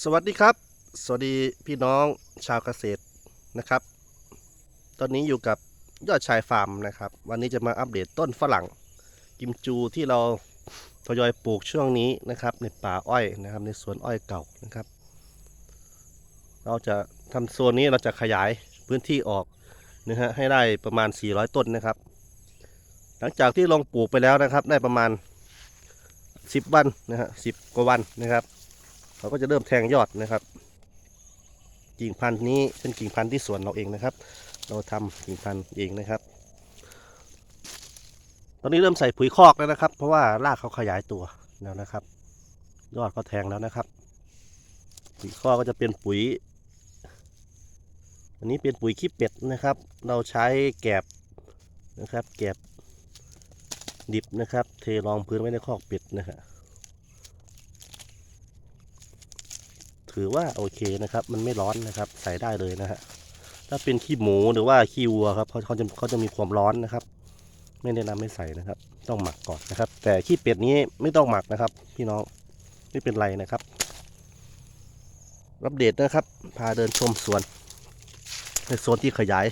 สวัสดีครับ สวัสดีพี่น้องชาวเกษตรนะครับ ตอนนี้อยู่กับยอดชายฟาร์มนะครับ วันนี้จะมาอัปเดตต้นฝรั่งกิมจูที่เราทยอยปลูกช่วงนี้นะครับ ในป่าอ้อยนะครับ ในสวนอ้อยเก่านะครับ เราจะทำโซนนี้เราจะขยายพื้นที่ออกนะฮะให้ได้ประมาณ 400 ต้นนะครับ หลังจากที่ลงปลูกไปแล้วนะครับ ได้ประมาณ 10 วันนะฮะ10กว่าวันนะครับ เราก็จะเริ่มแทงยอดนะครับกิ่งพันธุ์นี้เป็นกิ่งพันธุ์ที่สวนเราเองนะครับ เราทำกิ่งพันธุ์เองนะครับ ตอนนี้เริ่มใส่ปุ๋ยคอกแล้วนะครับ เพราะว่ารากเขาขยายตัวแล้วนะครับ ยอดก็แทงแล้วนะครับ ปุ๋ยคอกก็จะเป็นปุ๋ย อันนี้เป็นปุ๋ยขี้เป็ดนะครับ เราใช้แกบนะครับ แกบดิบนะครับ เทรองพื้นไว้ในคอกเป็ดนะครับ ถือว่าโอเคนะครับ มันไม่ร้อนนะครับ ใส่ได้เลยนะฮะถ้าเป็นขี้หมูหรือว่าขี้วัวครับเขาเขาจะเขาจะมีความร้อนนะครับ ไม่แนะนำให้ใส่นะครับ ต้องหมักก่อนนะครับ แต่ขี้เป็ดนี้ไม่ต้องหมักนะครับ พี่น้องไม่เป็นไรนะครับอัปเดตนะครับ พาเดินชมสวนในโซนที่ขยาย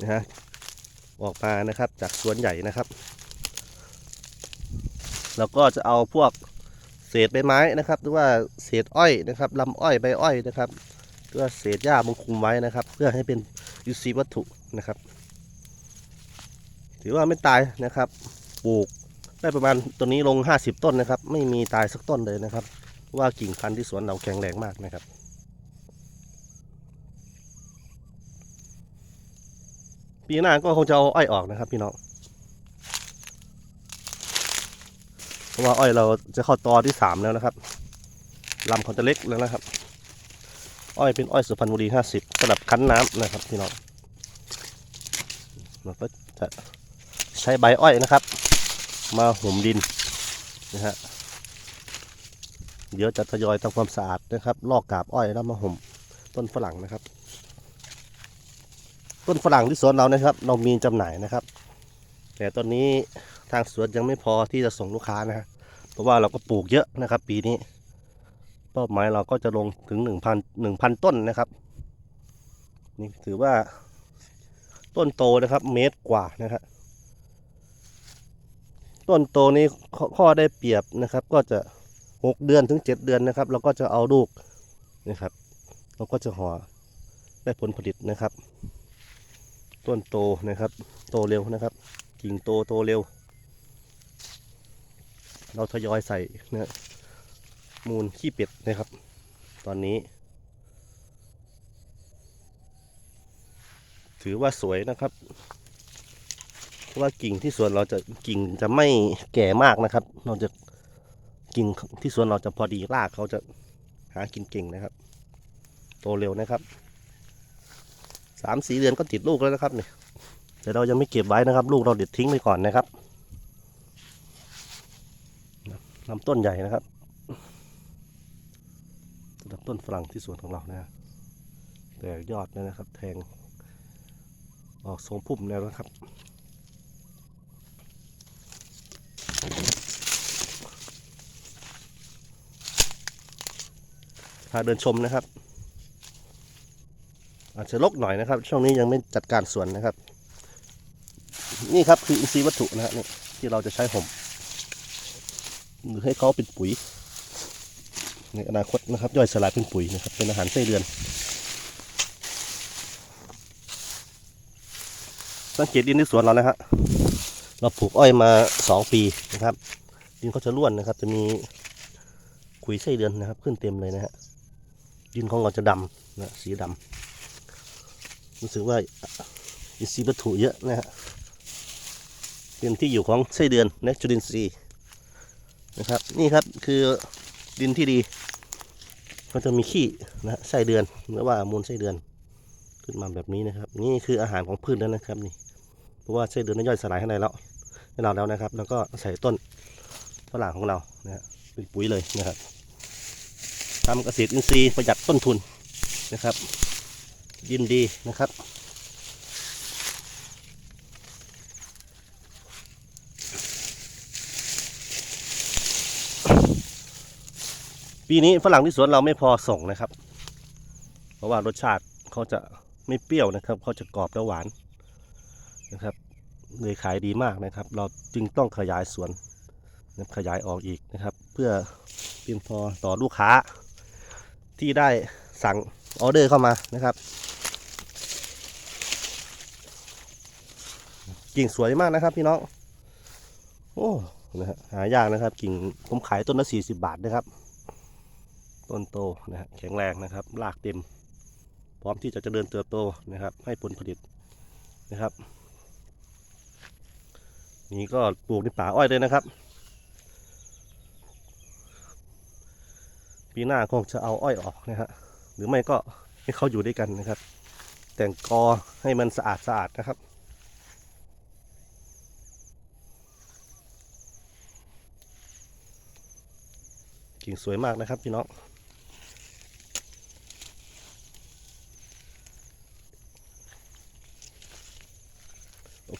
นะฮะออกมานะครับจากสวนใหญ่นะครับ แล้วก็จะเอาพวก เศษใบไม้นะครับหรือว่าเศษอ้อยนะครับลำอ้อยใบอ้อยนะครับหรือว่าเศษหญ้ามังคุมไว้นะครับ เพื่อให้เป็นยูซีวัตถุนะครับ ถือว่าไม่ตายนะครับปลูกได้ประมาณตัวนี้ลง 50 ต้นนะครับ ไม่มีตายสักต้นเลยนะครับว่ากิ่งพันธุ์ที่สวนเราแข็งแรงมากนะครับปีหน้าก็คงจะเอาอ้อยออกนะครับพี่น้อง เพ ราะว่าอ้อยเราจะเข้าตอที่สามแล้วนะครับลำเขาจะเล็กแล้วนะครับ อ้อยเป็นอ้อยสุพรรณบุรีห้าสิบสำหรับคั้นน้ำนะครับพี่น้องเราก็จะใช้ใบอ้อยนะครับ มาห่มดินนะฮะเดี๋ยวจะทยอยทำความสะอาดนะครับ ลอกกาบอ้อยแล้วมาห่มต้นฝรั่งนะครับ ต้นฝรั่งที่สวนเรานะครับ เรามีจำหน่ายนะครับ แต่ตอนนี้ ทางสวนยังไม่พอที่จะส่งลูกค้านะฮะเพราะว่าเราก็ปลูกเยอะนะครับ ปีนี้เป้าหมายเราก็จะลงถึง 1,000 1,000 ต้นนะครับ นี่ถือว่าต้นโตนะครับ เมตรกว่านะครับต้นโตนี้ข้อได้เปรียบนะครับ ก็จะ 6 เดือนถึง 7 เดือนนะครับ เราก็จะเอาลูกนะครับ เราก็จะห่อได้ผลผลิตนะครับ ต้นโตนะครับ โตเร็วนะครับ กิ่งโตโตเร็ว เราทยอยใส่เนะมูลขี้เป็ดนะครับ ตอนนี้ ถือว่าสวยนะครับเพราะว่ากิ่งที่สวนเราจะกิ่งจะไม่แก่มากนะครับ เราจะกิ่งที่สวนเราจะพอดีรากเขาจะหากินเก่งนะครับ โตเร็วนะครับสามสีเดือนก็ติดลูกแล้วนะครับเนี่ยแต่เรายังไม่เก็บไว้นะครับ ลูกเราเด็ดทิ้งไปก่อนนะครับ ลำต้นใหญ่นะครับสำหรับต้นฝรั่งที่สวนของเรานะแตกยอดแล้วนะครับ แทง ออกทรงพุ่มแล้วนะครับพาเดินชมนะครับ อาจจะลกหน่อยนะครับ ช่วงนี้ยังไม่จัดการสวนนะครับ นี่ครับคืออินทรีย์วัตถุนะฮะนี่ที่เราจะใช้ห่ม หรือให้เขาเป็นปุ๋ย ในอนาคตนะครับย่อยสลายเป็นปุ๋ยนะครับ เป็นอาหารไส้เดือน สังเกตดินในสวนเรานะฮะเราปลูกอ้อยมาสองปีนะครับ ดินเขาจะร่วนนะครับ จะมีขุยไส้เดือนนะครับ ขึ้นเต็มเลยนะฮะดินของเราจะดำนะสีดำรู้สึกว่าอินทรีย์วัตถุเยอะนะฮะเป็นที่อยู่ของไส้เดือนและจุลินทรีย์ นะครับ นี่ครับคือดินที่ดี ก็จะมีขี้นะไส้เดือนหรือว่ามูลไส้เดือน ขึ้นมาแบบนี้นะครับ นี่คืออาหารของพืชแล้วนะครับนี่เพราะว่าไส้เดือนนั้นย่อยสลายให้ในเราให้เราแล้วนะครับ แล้วก็ใส่ต้นฝรั่งของเรานะฮะเป็นปุ๋ยเลยนะครับทำเกษตรอินทรีย์ประหยัดต้นทุนนะครับ ยินดีนะครับ ปีนี้ฝรั่งที่สวนเราไม่พอส่งนะครับ เพราะว่ารสชาติเขาจะไม่เปรี้ยวนะครับเขาจะกรอบและหวานนะครับเลยขายดีมากนะครับ เราจึงต้องขยายสวนขยายออกอีกนะครับ เพื่อเพียงพอต่อลูกค้าที่ได้สั่งออเดอร์เข้ามานะครับกิ่งสวยมากนะครับพี่น้องโอ้นะฮะหายากนะครับ กิ่งผมขายต้นละ40บาทนะครับ ต้นโตนะฮะแข็งแรงนะครับรากเต็ม พร้อมที่จะเจริญเติบโตนะครับ ให้ผลผลิตนะครับ นี่ก็ปลูกในป่าอ้อยเลยนะครับ ปีหน้าคงจะเอาอ้อยออกนะฮะหรือไม่ก็ให้เขาอยู่ด้วยกันนะครับ แต่งกอให้มันสะอาดสะอาดนะครับกิ่งสวยมากนะครับพี่น้อง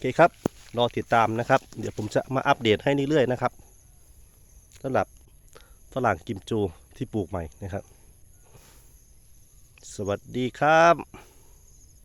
เคครับรอติดตามนะครับ เดี๋ยวผมจะมาอัปเดตให้เรื่อยๆนะครับสำหรับฝรั่งกิมจูที่ปลูกใหม่นะครับ สวัสดีครับ